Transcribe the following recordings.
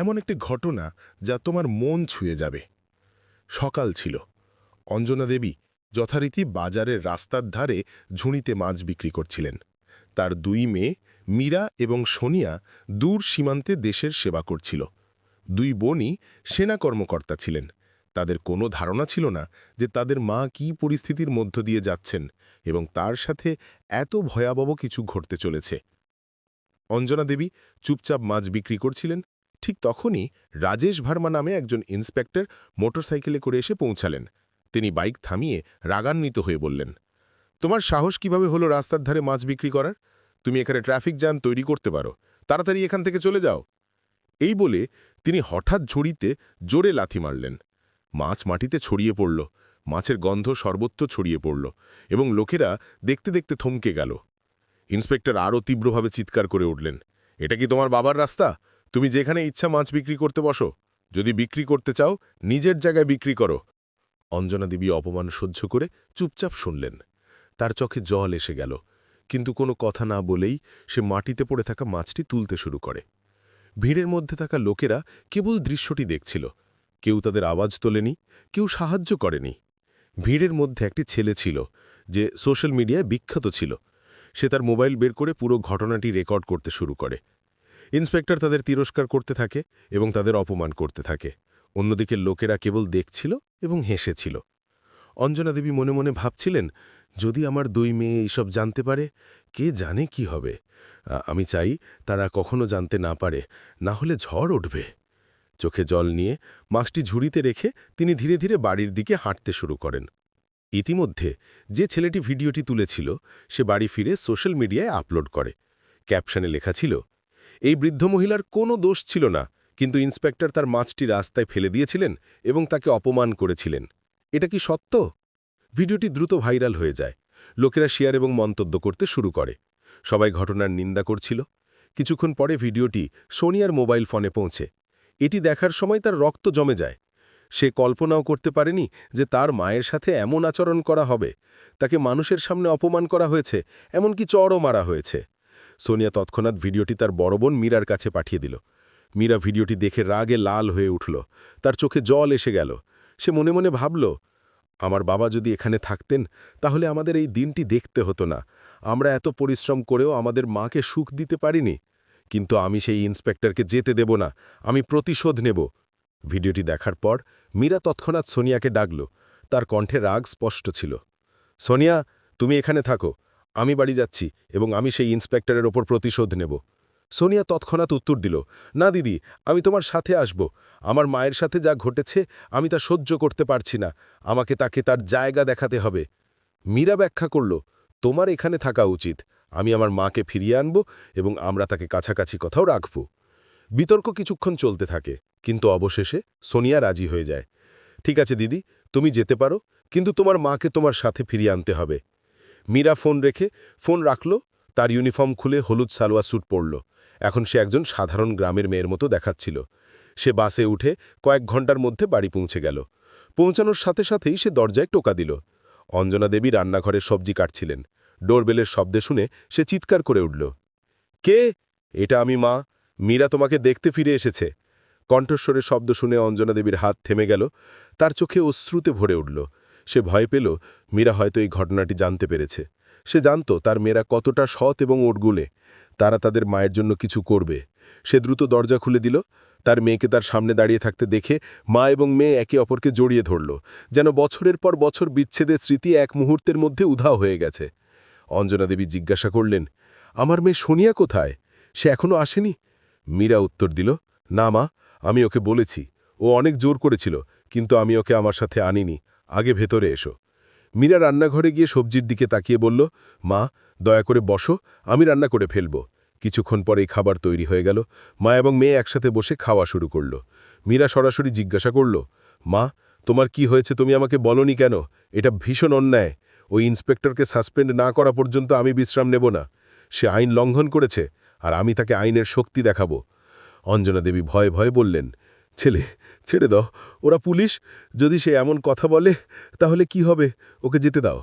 এমন একটি ঘটনা যা তোমার মন ছুঁয়ে যাবে। সকাল ছিল। অঞ্জনা দেবী যথারীতি বাজারের রাস্তার ধারে ঝুড়িতে মাছ বিক্রি করছিলেন। তার দুই মেয়ে, মীরা এবং সোনিয়া দূর সীমান্তে দেশের সেবা করছিল। দুই বোনই সেনা কর্মকর্তা ছিলেন। তাদের কোনো ধারণা ছিল না যে তাদের মা কী পরিস্থিতির মধ্য দিয়ে যাচ্ছেন এবং তার সাথে এত ভয়াবহ কিছু ঘটতে চলেছে। অঞ্জনা দেবী চুপচাপ মাছ বিক্রি করছিলেন ঠিক তখনই রাজেশ ভার্মা নামে একজন ইন্সপেক্টর মোটরসাইকেলে করে এসে পৌঁছালেন। তিনি বাইক থামিয়ে রাগান্বিত হয়ে বললেন, তোমার সাহস কীভাবে হলো রাস্তার ধারে মাছ বিক্রি করার? তুমি এখানে ট্রাফিক জ্যাম তৈরি করতে পারো। তাড়াতাড়ি এখান থেকে চলে যাও। এই বলে তিনি হঠাৎ ঝুড়িতে জোরে লাথি মারলেন। মাছ মাটিতে ছড়িয়ে পড়ল, মাছের গন্ধ সর্বত্র ছড়িয়ে পড়ল এবং লোকেরা দেখতে দেখতে থমকে গেল। ইন্সপেক্টর আরও তীব্রভাবে চিৎকার করে উঠলেন, এটা কি তোমার বাবার রাস্তা? তুমি যেখানে ইচ্ছা মাছ বিক্রি করতে বসো, যদি বিক্রি করতে চাও, নিজের জায়গায় বিক্রি করো। অঞ্জনা দেবী অপমান সহ্য করে চুপচাপ শুনলেন। তার চোখে জল এসে গেল, কিন্তু কোনো কথা না বলেই সে মাটিতে পড়ে থাকা মাছটি তুলতে শুরু করে। ভিড়ের মধ্যে থাকা লোকেরা কেবল দৃশ্যটি দেখছিল। কেউ তাদের আওয়াজ তোলেনি, কেউ সাহায্য করেনি। ভিড়ের মধ্যে একটি ছেলে ছিল, যে সোশ্যাল মিডিয়ায় বিখ্যাত ছিল। সে তার মোবাইল বের করে পুরো ঘটনাটি রেকর্ড করতে শুরু করে। ইন্সপেক্টর তাদের তিরস্কার করতে থাকে এবং তাদের অপমান করতে থাকে। অন্যদিকে লোকেরা কেবল দেখছিল এবং হেসেছিল। অঞ্জনা দেবী মনে মনে ভাবছিলেন, যদি আমার দুই মেয়ে এইসব জানতে পারে, কে জানে কি হবে? আমি চাই তারা কখনো জানতে না পারে, না হলে ঝড় উঠবে। চোখে জল নিয়ে মাছটি ঝুড়িতে রেখে তিনি ধীরে ধীরে বাড়ির দিকে হাঁটতে শুরু করেন। ইতিমধ্যে যে ছেলেটি ভিডিওটি তুলেছিল, সে বাড়ি ফিরে সোশ্যাল মিডিয়ায় আপলোড করে। ক্যাপশনে লেখা ছিল এই বৃদ্ধ মহিলার কোনো দোষ ছিল না, কিন্তু ইন্সপেক্টর তার মাছটি রাস্তায় ফেলে দিয়েছিলেন এবং তাকে অপমান করেছিলেন। এটা কি সত্য? ভিডিওটি দ্রুত ভাইরাল হয়ে যায়। লোকেরা শেয়ার এবং মন্তব্য করতে শুরু করে। সবাই ঘটনার নিন্দা করছিল। কিছুক্ষণ পরে ভিডিওটি সোনিয়ার মোবাইল ফোনে পৌঁছে। এটি দেখার সময় তার রক্ত জমে যায়। সে কল্পনাও করতে পারেনি যে তার মায়ের সাথে এমন আচরণ করা হবে। তাকে মানুষের সামনে অপমান করা হয়েছে, এমনকি চড়ও মারা হয়েছে। সোনিয়া তৎক্ষণাৎ ভিডিওটি তার বড় বোন মীরার কাছে পাঠিয়ে দিল। মীরা ভিডিওটি দেখে রাগে লাল হয়ে উঠল। তার চোখে জল এসে গেল। সে মনে মনে ভাবল, আমার বাবা যদি এখানে থাকতেন, তাহলে আমাদের এই দিনটি দেখতে হতো না। আমরা এত পরিশ্রম করেও আমাদের মাকে সুখ দিতে পারিনি। কিন্তু আমি সেই ইন্সপেক্টরকে যেতে দেব না। আমি প্রতিশোধ নেব। ভিডিওটি দেখার পর মীরা তৎক্ষণাৎ সোনিয়াকে ডাকল। তার কণ্ঠে রাগ স্পষ্ট ছিল। সোনিয়া, তুমি এখানে থাকো। আমি বাড়ি যাচ্ছি এবং আমি সেই ইন্সপেক্টরের ওপর প্রতিশোধ নেব। সোনিয়া তৎক্ষণাৎ উত্তর দিল, না, দিদি, আমি তোমার সাথে আসব। আমার মায়ের সাথে যা ঘটেছে, আমি তা সহ্য করতে পারছি না। আমাকে তাকে তার জায়গা দেখাতে হবে। মীরা ব্যাখ্যা করল, তোমার এখানে থাকা উচিত। আমি আমার মাকে ফিরিয়ে আনব এবং আমরা তাকে কাছাকাছি কথাও রাখব। বিতর্ক কিছুক্ষণ চলতে থাকে, কিন্তু অবশেষে সোনিয়া রাজি হয়ে যায়। ঠিক আছে, দিদি, তুমি যেতে পারো, কিন্তু তোমার মাকে তোমার সাথে ফিরিয়ে আনতে হবে। মীরা ফোন রেখে ফোন রাখল, তার ইউনিফর্ম খুলে হলুদ সালোয়ার স্যুট পরল। এখন সে একজন সাধারণ গ্রামের মেয়ের মতো দেখাচ্ছিল। সে বাসে উঠে কয়েক ঘণ্টার মধ্যে বাড়ি পৌঁছে গেল। পৌঁছানোর সাথে সাথেই সে দরজায় টোকা দিল। অঞ্জনা দেবী রান্নাঘরে সবজি কাটছিলেন। ডোরবেলের শব্দে শুনে সে চিৎকার করে উঠল, কে? এটা আমি মা। মীরা তোমাকে দেখতে ফিরে এসেছে। কণ্ঠস্বরের শব্দ শুনে অঞ্জনা দেবীর হাত থেমে গেল। তার চোখে অশ্রুতে ভরে উঠল। সে ভয় পেল, মীরা হয়তো এই ঘটনাটি জানতে পেরেছে। সে জানত তার মেয়েরা কতটা সৎ এবং ওটগুলে তারা তাদের মায়ের জন্য কিছু করবে। সে দ্রুত দরজা খুলে দিল। তার মেয়েকে তার সামনে দাঁড়িয়ে থাকতে দেখে মা এবং মেয়ে একে অপরকে জড়িয়ে ধরল, যেন বছরের পর বছর বিচ্ছেদের স্মৃতি এক মুহূর্তের মধ্যে উধাও হয়ে গেছে। অঞ্জনা দেবী জিজ্ঞাসা করলেন, আমার মেয়ে সোনিয়া কোথায়? সে এখনও আসেনি? মীরা উত্তর দিল, না মা, আমি ওকে বলেছি। ও অনেক জোর করেছিল, কিন্তু আমি ওকে আমার সাথে আনিনি। আগে ভেতরে এসো। মীরা রান্নাঘরে গিয়ে সবজির দিকে তাকিয়ে বলল, মা, দয়া করে বসো, আমি রান্না করে ফেলব। কিছুক্ষণ পরেই খাবার তৈরি হয়ে গেল। মা এবং মেয়ে একসাথে বসে খাওয়া শুরু করল। মীরা সরাসরি জিজ্ঞাসা করল, মা, তোমার কি হয়েছে তুমি আমাকে বলনি কেন? এটা ভীষণ অন্যায়। ওই ইন্সপেক্টরকে সাসপেন্ড না করা পর্যন্ত আমি বিশ্রাম নেব না। সে আইন লঙ্ঘন করেছে, আর আমি তাকে আইনের শক্তি দেখাবো। অঞ্জনা দেবী ভয়ে ভয়ে বললেন ছেলে, ছেড়ে দাও। ওরা পুলিশ? যদি সে এমন কথা বলে, তাহলে কি হবে? ওকে যেতে দাও।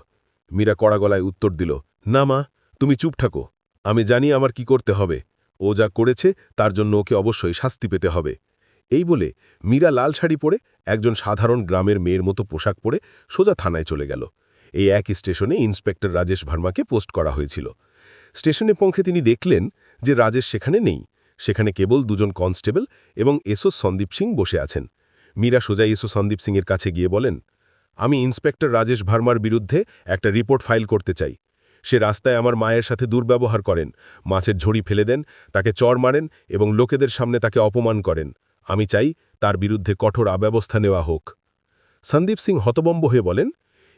মীরা কড়া গলায় উত্তর দিল, না মা, তুমি চুপ থাকো। আমি জানি আমার কি করতে হবে। ও যা করেছে, তার জন্য ওকে অবশ্যই শাস্তি পেতে হবে। এই বলে মীরা লাল শাড়ি পরে একজন সাধারণ গ্রামের মেয়ের মতো পোশাক পরে সোজা থানায় চলে গেল। এই এক স্টেশনে ইন্সপেক্টর রাজেশ ভার্মাকে পোস্ট করা হয়েছিল। স্টেশনে পৌঁছে তিনি দেখলেন যে রাজেশ সেখানে নেই। সেখানে কেবল দুজন কনস্টেবল এবং এসও সন্দীপ সিং বসে আছেন। মীরা সোজা এসও সন্দীপ সিংয়ের কাছে গিয়ে বলেন, আমি ইন্সপেক্টর রাজেশ ভার্মার বিরুদ্ধে একটা রিপোর্ট ফাইল করতে চাই। সে রাস্তায় আমার মায়ের সাথে দুর্ব্যবহার করেন, মাছের ঝুড়ি ফেলে দেন, তাকে চর মারেন এবং লোকেদের সামনে তাকে অপমান করেন। আমি চাই তার বিরুদ্ধে কঠোর আব্যবস্থা নেওয়া হোক। সন্দীপ সিং হতবম্ব হয়ে বলেন,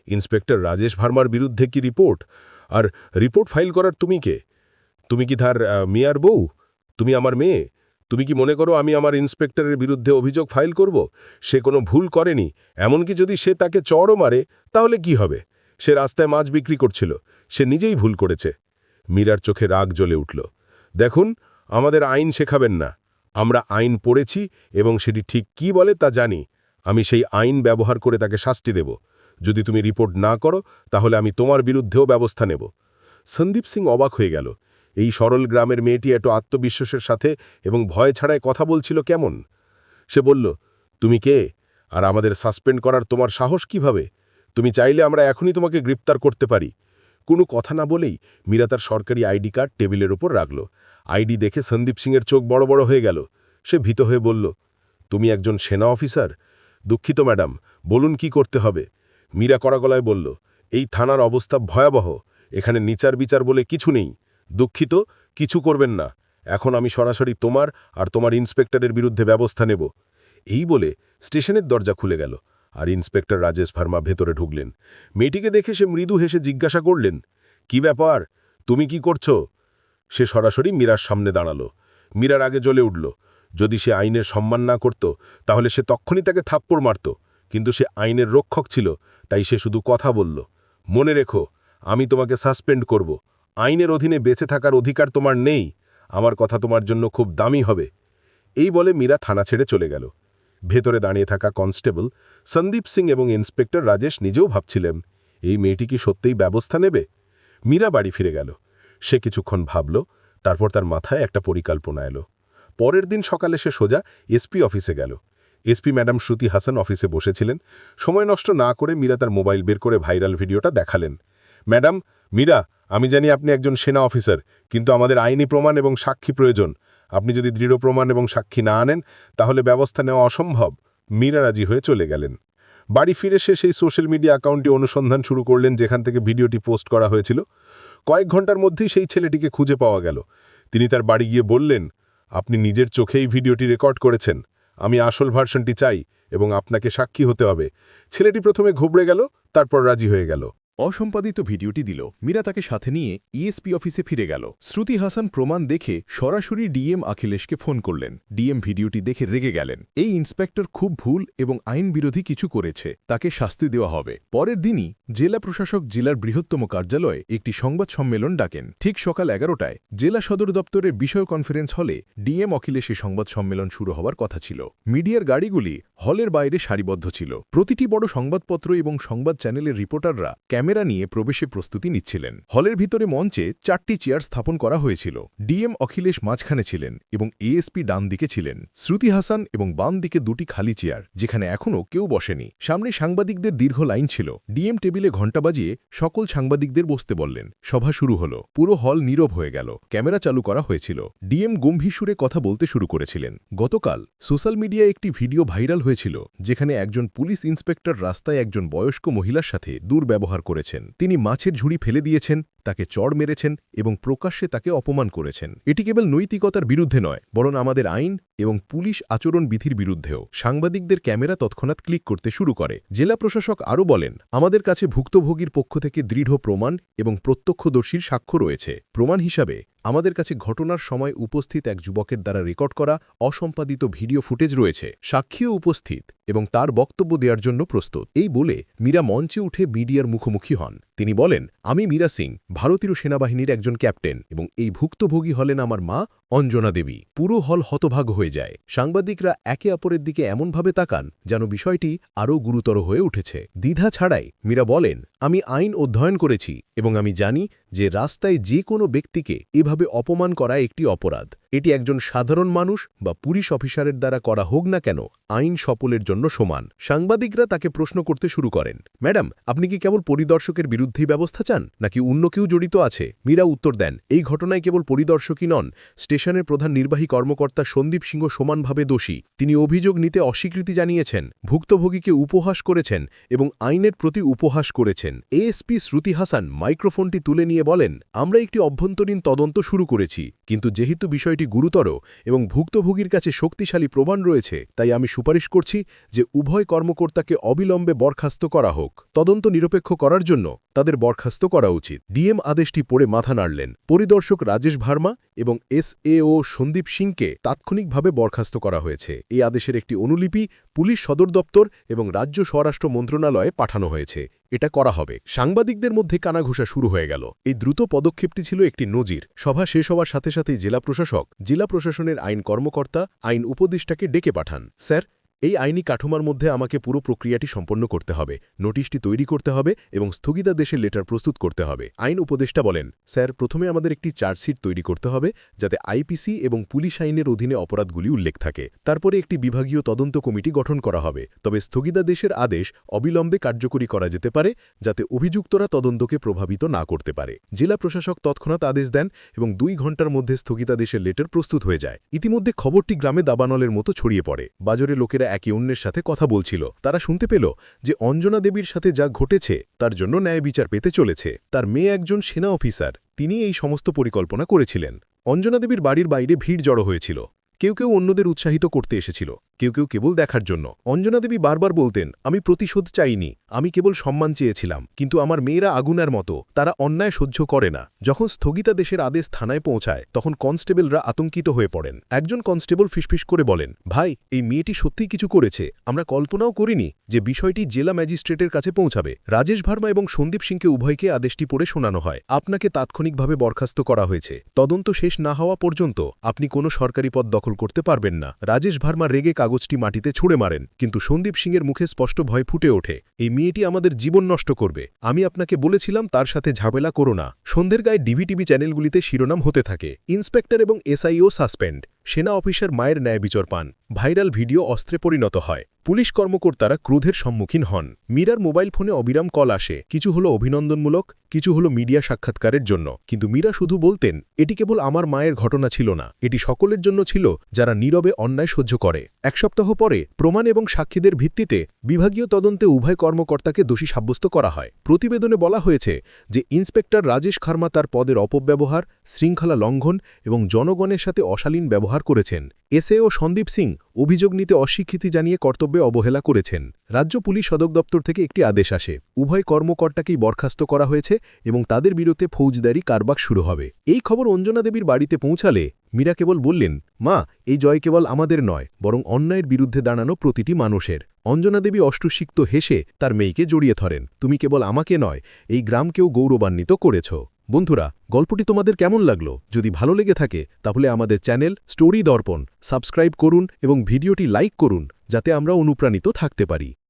ইন্সপেক্টর রাজেশ ভার্মার বিরুদ্ধে কি রিপোর্ট? আর রিপোর্ট ফাইল করার তুমি কে? তুমি কি তার মেয়ার বউ? তুমি আমার মেয়ে? তুমি কি মনে করো আমি আমার ইন্সপেক্টরের বিরুদ্ধে অভিযোগ ফাইল করব? সে কোনো ভুল করেনি। এমনকি যদি সে তাকে চড়ও মারে, তাহলে কি হবে? সে রাস্তায় মাছ বিক্রি করছিল। সে নিজেই ভুল করেছে। মীরার চোখে রাগ জ্বলে উঠল। দেখুন, আমাদের আইন শেখাবেন না। আমরা আইন পড়েছি এবং সেটি ঠিক কি বলে তা জানি। আমি সেই আইন ব্যবহার করে তাকে শাস্তি দেব। যদি তুমি রিপোর্ট না করো, তাহলে আমি তোমার বিরুদ্ধেও ব্যবস্থা নেব। সন্দীপ সিং অবাক হয়ে গেল। এই সরল গ্রামের মেয়েটি এত আত্মবিশ্বাসের সাথে এবং ভয় ছাড়াই কথা বলছিল কেমন? সে বলল, তুমি কে? আর আমাদের সাসপেন্ড করার তোমার সাহস কীভাবে? তুমি চাইলে আমরা এখনই তোমাকে গ্রেপ্তার করতে পারি। কোনো কথা না বলেই মীরা তার সরকারি আইডি কার্ড টেবিলের ওপর রাখল। আইডি দেখে সন্দীপ সিংয়ের চোখ বড় বড় হয়ে গেল। সে ভীত হয়ে বলল, তুমি একজন সেনা অফিসার? দুঃখিত, ম্যাডাম, বলুন কি করতে হবে? মীরা কড়া গলায় বলল, এই থানার অবস্থা ভয়াবহ। এখানে নিচার বিচার বলে কিছু নেই। দুঃখিত, কিছু করবেন না। এখন আমি সরাসরি তোমার আর তোমার ইন্সপেক্টরের বিরুদ্ধে ব্যবস্থা নেব। এই বলে স্টেশনের দরজা খুলে গেল আর ইন্সপেক্টর রাজেশ ভার্মা ভেতরে ঢুকলেন। মেয়েটিকে দেখে সে মৃদু হেসে জিজ্ঞাসা করলেন, কি ব্যাপার? তুমি কি করছ? সে সরাসরি মীরার সামনে দাঁড়াল। মীরার আগে জ্বলে উঠল। যদি সে আইনের সম্মান না করত, তাহলে সে তখনই তাকে থাপ্পড় মারত। কিন্তু সে আইনের রক্ষক ছিল, তাই সে শুধু কথা বলল, মনে রেখো, আমি তোমাকে সাসপেন্ড করব। আইনের অধীনে বেঁচে থাকার অধিকার তোমার নেই। আমার কথা তোমার জন্য খুব দামি হবে। এই বলে মীরা থানা ছেড়ে চলে গেল। ভেতরে দাঁড়িয়ে থাকা কনস্টেবল সন্দীপ সিং এবং ইন্সপেক্টর রাজেশ নিজেও ভাবছিলেন, এই মেয়েটি কি সত্যিই ব্যবস্থা নেবে? মীরা বাড়ি ফিরে গেল। সে কিছুক্ষণ ভাবল, তারপর তার মাথায় একটা পরিকল্পনা এলো। পরের দিন সকালে সে সোজা এসপি অফিসে গেল। এসপি ম্যাডাম শ্রুতি হাসান অফিসে বসেছিলেন। সময় নষ্ট না করে মীরা তার মোবাইল বের করে ভাইরাল ভিডিওটা দেখালেন। ম্যাডাম মীরা, আমি জানি আপনি একজন সেনা অফিসার, কিন্তু আমাদের আইনি প্রমাণ এবং সাক্ষী প্রয়োজন। আপনি যদি দৃঢ় প্রমাণ এবং সাক্ষী না আনেন, তাহলে ব্যবস্থা নেওয়া অসম্ভব। মীরা রাজি হয়ে চলে গেলেন। বাড়ি ফিরে সে সেই সোশ্যাল মিডিয়া অ্যাকাউন্টে অনুসন্ধান শুরু করলেন যেখান থেকে ভিডিওটি পোস্ট করা হয়েছিল। কয়েক ঘণ্টার মধ্যেই সেই ছেলেটিকে খুঁজে পাওয়া গেল। তিনি তার বাড়ি গিয়ে বললেন, আপনি নিজের চোখেই ভিডিওটি রেকর্ড করেছেন। আমি আসল ভার্সনটি চাই এবং আপনাকে সাক্ষী হতে হবে। ছেলেটি প্রথমে ঘুবড়ে গেল, তারপর রাজি হয়ে গেল। অসম্পাদিত ভিডিওটি দিল। মীরা তাকে সাথে নিয়ে ইএসপি অফিসে ফিরে গেল। শ্রুতি হাসান প্রমাণ দেখে সরাসরি ডিএম আখিলেশকে ফোন করলেন। ডিএম ভিডিওটি দেখে রেগে গেলেন। এই ইন্সপেক্টর খুব ভুল এবং আইন বিরোধী কিছু করেছে। তাকে শাস্তি দেওয়া হবে। পরের দিনই জেলা প্রশাসক জেলার বৃহত্তম কার্যালয়ে একটি সংবাদ সম্মেলন ডাকেন। ঠিক সকাল এগারোটায় জেলা সদর দপ্তরের বিষয় কনফারেন্স হলে ডিএম অখিলেশে সংবাদ সম্মেলন শুরু হওয়ার কথা ছিল। মিডিয়ার গাড়িগুলি হলের বাইরে সারিবদ্ধ ছিল। প্রতিটি বড় সংবাদপত্র এবং সংবাদ চ্যানেলের রিপোর্টাররা ক্যামেরা নিয়ে প্রবেশে প্রস্তুতি নিচ্ছিলেন। হলের ভিতরে মঞ্চে চারটি চেয়ার স্থাপন করা হয়েছিল। ডিএম অখিলেশ মাঝখানে ছিলেন এবং এএসপি ডান দিকে ছিলেন। শ্রুতি হাসান এবং বাম দিকে দুটি খালি চেয়ার, যেখানে এখনও কেউ বসেনি। সামনে সাংবাদিকদের দীর্ঘ লাইন ছিল। ডিএম টেবিলে ঘণ্টা বাজিয়ে সকল সাংবাদিকদের বসতে বললেন। সভা শুরু হল। পুরো হল নীরব হয়ে গেল। ক্যামেরা চালু করা হয়েছিল। ডিএম গম্ভীর সুরে কথা বলতে শুরু করেছিলেন। গতকাল সোশ্যাল মিডিয়ায় একটি ভিডিও ভাইরাল হয়েছিল, যেখানে একজন পুলিশ ইন্সপেক্টর রাস্তায় একজন বয়স্ক মহিলার সাথে দুর্ব্যবহার করেছেন। তিনি মাছের ঝুড়ি ফেলে দিয়েছেন তাকে চড় মেরেছেন এবং প্রকাশ্যে তাকে অপমান করেছেন। এটি কেবল নৈতিকতার বিরুদ্ধে নয়, বরং আমাদের আইন এবং পুলিশ আচরণ বিধির বিরুদ্ধেও। সাংবাদিকদের ক্যামেরা তৎক্ষণাৎ ক্লিক করতে শুরু করে। জেলা প্রশাসক আরও বলেন, আমাদের কাছে ভুক্তভোগীর পক্ষ থেকে দৃঢ় প্রমাণ এবং প্রত্যক্ষদর্শীর সাক্ষ্য রয়েছে। প্রমাণ হিসাবে, আমাদের কাছে ঘটনার সময় উপস্থিত এক যুবকের দ্বারা রেকর্ড করা অসম্পাদিত ভিডিও ফুটেজ রয়েছে। সাক্ষীও উপস্থিত এবং তার বক্তব্য দেওয়ার জন্য প্রস্তুত। এই বলে মীরা মঞ্চে উঠে মিডিয়ার মুখোমুখি হন। তিনি বলেন, আমি মীরা সিং ভারতীয় সেনাবাহিনীর একজন ক্যাপ্টেন এবং এই ভুক্তভোগী হলেন আমার মা অঞ্জনা দেবী। পুরো হল হতভাগ হয়ে যায়। সাংবাদিকরা একে অপরের দিকে এমনভাবে তাকান যেন বিষয়টি আরও গুরুতর হয়ে উঠেছে। দ্বিধা ছাড়াই মীরা বলেন, আমি আইন অধ্যয়ন করেছি এবং আমি জানি যে রাস্তায় যে কোনো ব্যক্তিকে এভাবে অপমান করা একটি অপরাধ। এটি একজন সাধারণ মানুষ বা পুলিশ অফিসারের দ্বারা করা হোক না কেন, আইন সপলের জন্য সমান। সাংবাদিকরা তাকে প্রশ্ন করতে শুরু করেন, ম্যাডাম, আপনি কি কেবল পরিদর্শকের বিরুদ্ধেই ব্যবস্থা চান? নাকি অন্য কেউ জড়িত আছে? মীরা উত্তর দেন, এই ঘটনায় কেবল পরিদর্শকই নন স্টেশনের প্রধান নির্বাহী কর্মকর্তা সন্দীপ সিংহ সমানভাবে দোষী। তিনি অভিযোগ নিতে অস্বীকৃতি জানিয়েছেন, ভুক্তভোগীকে উপহাস করেছেন এবং আইনের প্রতি উপহাস করেছেন। এএসপি শ্রুতি হাসান মাইক্রোফোনটি তুলে নিয়ে বলেন, আমরা একটি অভ্যন্তরীণ তদন্ত শুরু করেছি, কিন্তু যেহেতু বিষয়টি গুরুতর এবং ভুক্তভোগীর কাছে শক্তিশালী প্রমাণ রয়েছে, তাই আমি সুপারিশ করছি যে উভয় কর্মকর্তাকে অবিলম্বে বরখাস্ত করা হোক। তদন্ত নিরপেক্ষ করার জন্য তাদের বরখাস্ত করা উচিত। ডিএম আদেশটি পড়ে মাথা নাড়লেন। পরিদর্শক রাজেশ ভার্মা এবং এসএও সন্দীপ সিংকে তাৎক্ষণিকভাবে বরখাস্ত করা হয়েছে। এই আদেশের একটি অনুলিপি পুলিশ সদর দপ্তর এবং রাজ্য স্বরাষ্ট্র মন্ত্রণালয়ে পাঠানো হয়েছে। এটা করা হবে। সাংবাদিকদের মধ্যে কানাঘোষা শুরু হয়ে গেল। এই দ্রুত পদক্ষেপটি ছিল একটি নজির। সভা শেষ হওয়ার সাথে সাথেই জেলা প্রশাসক, জেলা প্রশাসনের আইন কর্মকর্তা, আইন উপদেষ্টাকে ডেকে পাঠান। স্যার এই আইনি কাঠামার মধ্যে আমাকে পুরো প্রক্রিয়াটি সম্পন্ন করতে হবে, নোটিশটি তৈরি করতে হবে এবং স্থগিতাদেশের লেটার প্রস্তুত করতে হবে। আইন উপদেষ্টা বলেন, স্যার, প্রথমে আমাদের একটি চার্জশিট তৈরি করতে হবে, যাতে আইপিসি এবং পুলিশ আইনের অধীনে অপরাধগুলি উল্লেখ থাকে। তারপরে একটি বিভাগীয় তদন্ত কমিটি গঠন করা হবে। তবে স্থগিতাদেশের আদেশ অবিলম্বে কার্যকরী করা যেতে পারে, যাতে অভিযুক্তরা তদন্তকে প্রভাবিত না করতে পারে। জেলা প্রশাসক তৎক্ষণাৎ আদেশ দেন এবং দুই ঘণ্টার মধ্যে স্থগিতাদেশের লেটার প্রস্তুত হয়ে যায়। ইতিমধ্যে খবরটি গ্রামে দাবানলের মতো ছড়িয়ে পড়ে। বাজারে লোকেরা একে অন্যের সাথে কথা বলছিল। তারা শুনতে পেল যে অঞ্জনা দেবীর সাথে যা ঘটেছে তার জন্য ন্যায় বিচার পেতে চলেছে। তার মেয়ে একজন সেনা অফিসার, তিনি এই সমস্ত পরিকল্পনা করেছিলেন। অঞ্জনা দেবীর বাড়ির বাইরে ভিড় জড়ো হয়েছিল। কেউ কেউ অন্যদের উৎসাহিত করতে এসেছিল। কেউ কেউ কেবল দেখার জন্য। অঞ্জনা দেবী বারবার বলতেন, আমি প্রতিশোধ চাইনি, আমি কেবল সম্মান চেয়েছিলাম, কিন্তু আমার মেয়েরা আগুনের মতো, তারা অন্যায় সহ্য করে না। যখন স্থগিতাদেশের আদেশ থানায় পৌঁছায়, তখন কনস্টেবলরা আতঙ্কিত হয়ে পড়েন। একজন কনস্টেবল ফিসফিস করে বলেন, ভাই, এই মেয়েটি সত্যিই কিছু করেছে, আমরা কল্পনাও করিনি যে বিষয়টি জেলা ম্যাজিস্ট্রেটের কাছে পৌঁছাবে। রাজেশ ভার্মা এবং সন্দীপ সিংকে উভয়কে আদেশটি পড়ে শোনানো হয়। আপনাকে তাৎক্ষণিকভাবে বরখাস্ত করা হয়েছে। তদন্ত শেষ না হওয়া পর্যন্ত আপনি কোনো সরকারি পদ দখল করতে পারবেন না। রাজেশ ভার্মা রেগে কাগজটি মাটিতে ছুঁড়ে মারেন। কিন্তু সন্দীপ সিংয়ের মুখে স্পষ্ট ভয় ফুটে ওঠে। এই মেয়েটি আমাদের জীবন নষ্ট করবে। আমি আপনাকে বলেছিলাম তার সাথে ঝামেলা করো না। সন্ধ্যের গায়ে ডিভিটিভি চ্যানেলগুলিতে শিরোনাম হতে থাকে। ইন্সপেক্টর এবং এসআইও সাসপেন্ড। সেনা অফিসার মায়ের ন্যায় বিচার পান। ভাইরাল ভিডিও অস্ত্রে পরিণত হয়। পুলিশ কর্মকর্তারা ক্রোধের সম্মুখীন হন। মীরার মোবাইল ফোনে অবিরাম কল আসে, কিছু হলো অভিনন্দনমূলক, কিছু হলো মিডিয়া সাক্ষাৎকারের জন্য। কিন্তু মীরা শুধু বলতেন, এটি কেবল আমার মায়ের ঘটনা ছিল না, এটি সকলের জন্য ছিল, যারা নীরবে অন্যায় সহ্য করে। এক সপ্তাহ পরে প্রমাণ এবং সাক্ষীদের ভিত্তিতে বিভাগীয় তদন্তে উভয় কর্মকর্তাকে দোষী সাব্যস্ত করা হয়। প্রতিবেদনে বলা হয়েছে যে, ইন্সপেক্টর রাজেশ খার্মা তার পদের অপব্যবহার, শৃঙ্খলা লঙ্ঘন এবং জনগণের সাথে অশালীন ব্যবহার করেছেন। এসএ ও সন্দীপ সিং অভিযোগ নিতে অস্বীকৃতি জানিয়ে কর্তব্যে অবহেলা করেছেন। রাজ্য পুলিশ সদক দপ্তর থেকে একটি আদেশ আসে। উভয় কর্মকর্তাকেই বরখাস্ত করা হয়েছে এবং তাদের বিরুদ্ধে ফৌজদারি কারবাক শুরু হবে। এই খবর অঞ্জনা দেবীর বাড়িতে পৌঁছালে মীরা কেবল বললেন, মা, এই জয় কেবল আমাদের নয়, বরং অন্যায়ের বিরুদ্ধে দাঁড়ানো প্রতিটি মানুষের। অঞ্জনা দেবী অষ্টসিক্ত হেসে তার মেয়েকে জড়িয়ে ধরেন, তুমি কেবল আমাকে নয়, এই গ্রামকেও গৌরবান্বিত করেছ। বন্ধুরা, গল্পটি তোমাদের কেমন লাগল? যদি ভালো লেগে থাকে, তাহলে আমাদের চ্যানেল স্টোরি দর্পণ সাবস্ক্রাইব করুন এবং ভিডিওটি লাইক করুন, যাতে আমরা অনুপ্রাণিত থাকতে পারি।